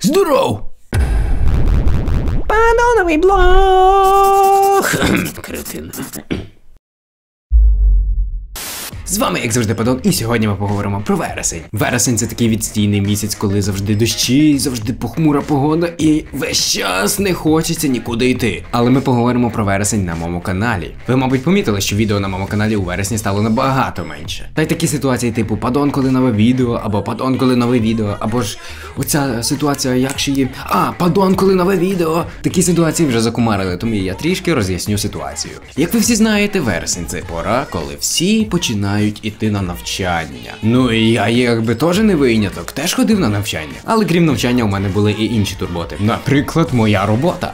Здоров! Падоновий блог! Кретин. З вами, як завжди, Падон, і сьогодні ми поговоримо про вересень. Вересень це такий відстійний місяць, коли завжди дощі, завжди похмура погода, і весь час не хочеться нікуди йти. Але ми поговоримо про вересень на моєму каналі. Ви, мабуть, помітили, що відео на моєму каналі у вересні стало набагато менше. Та й такі ситуації, типу Падон, коли нове відео, або Падон, коли нове відео, або ж оця ситуація, як ще є. А, Падон, коли нове відео. Такі ситуації вже закумарили, тому я трішки роз'ясню ситуацію. Як ви всі знаєте, вересень це пора, коли всі починають іти на навчання. Ну і я якби теж не виняток, теж ходив на навчання. Але крім навчання, у мене були і інші турботи. Наприклад, моя робота.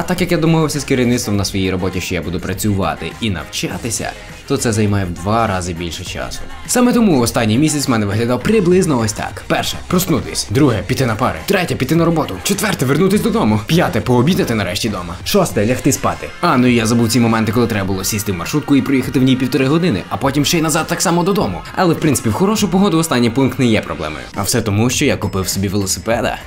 А так як я домовився з керівництвом на своїй роботі, що я буду працювати і навчатися, то це займає в два рази більше часу. Саме тому останній місяць в мене виглядав приблизно ось так: перше проснутись, друге піти на пари, третє піти на роботу, четверте вернутись додому, п'яте пообідати нарешті дома, шосте лягти спати. А ну я забув ці моменти, коли треба було сісти в маршрутку і проїхати в ній півтори години, а потім ще й назад так само додому. Але в принципі в хорошу погоду останній пункт не є проблемою. А все тому, що я купив собі велосипеда.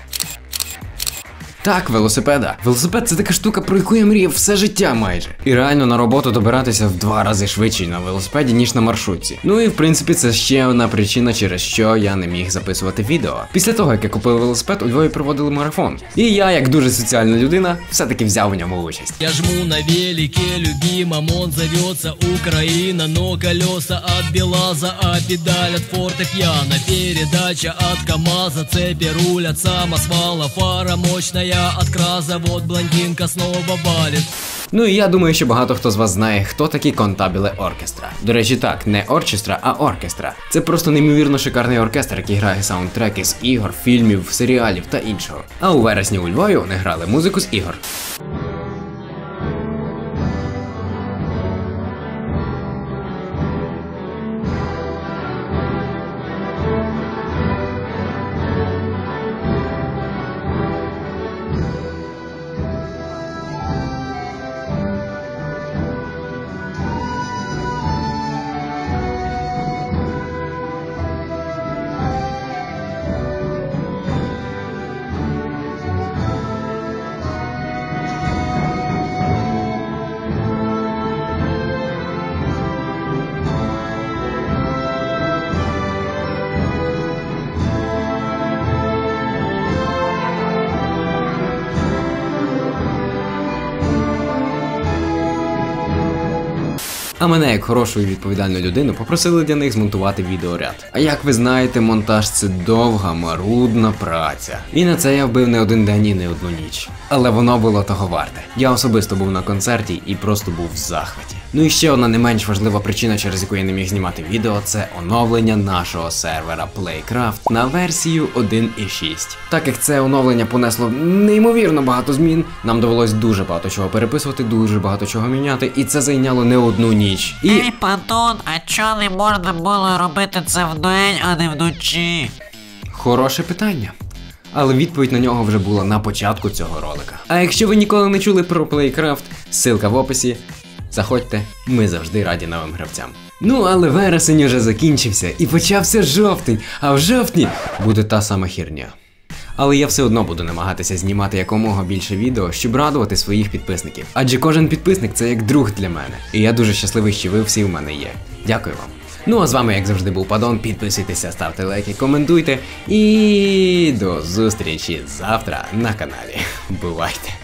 Так, велосипеда. Велосипед це така штука, про яку я мріяв все життя майже. І реально на роботу добиратися в два рази швидше на велосипеді, ніж на маршрутці. Ну і в принципі це ще одна причина, через що я не міг записувати відео. Після того, як я купив велосипед, у Львові проводили марафон. І я, як дуже соціальна людина, все-таки взяв у ньому участь. Я жму на велике любимом, он зовется Украина Но колеса от Белаза, а педаль от фортепиано Передача от КамАЗа, цепи рулят самосвала Фара мощная от краза, вот блондинка снова валит Ну і я думаю, що багато хто з вас знає, хто такі контабіле оркестра. До речі, так, не оркестра, а оркестра. Це просто неймовірно шикарний оркестр, який грає саундтреки з ігор, фільмів, серіалів та іншого. А у вересні у Львові вони грали музику з ігор. А мене, як хорошу і відповідальну людину, попросили для них змонтувати відеоряд. А як ви знаєте, монтаж це довга, марудна праця. І на це я вбив не один день і не одну ніч. Але воно було того варте. Я особисто був на концерті і просто був в захваті. Ну і ще одна не менш важлива причина, через яку я не міг знімати відео, це оновлення нашого сервера Playcraft на версію 1.6. Так як це оновлення понесло неймовірно багато змін, нам довелось дуже багато чого переписувати, дуже багато чого міняти, і це зайняло не одну ніч. І Ей, Пантон, а чо не можна було робити це вдень, а не вночі? Хороше питання. Але відповідь на нього вже була на початку цього ролика. А якщо ви ніколи не чули про Playcraft, ссылка в описі. Заходьте, ми завжди раді новим гравцям. Ну, але вересень уже закінчився і почався жовтень, а в жовтні буде та сама херня. Але я все одно буду намагатися знімати якомога більше відео, щоб радувати своїх підписників. Адже кожен підписник це як друг для мене. І я дуже щасливий, що ви всі в мене є. Дякую вам. Ну а з вами, як завжди, був Падон. Підписуйтеся, ставте лайки, коментуйте. І до зустрічі завтра на каналі. Бувайте!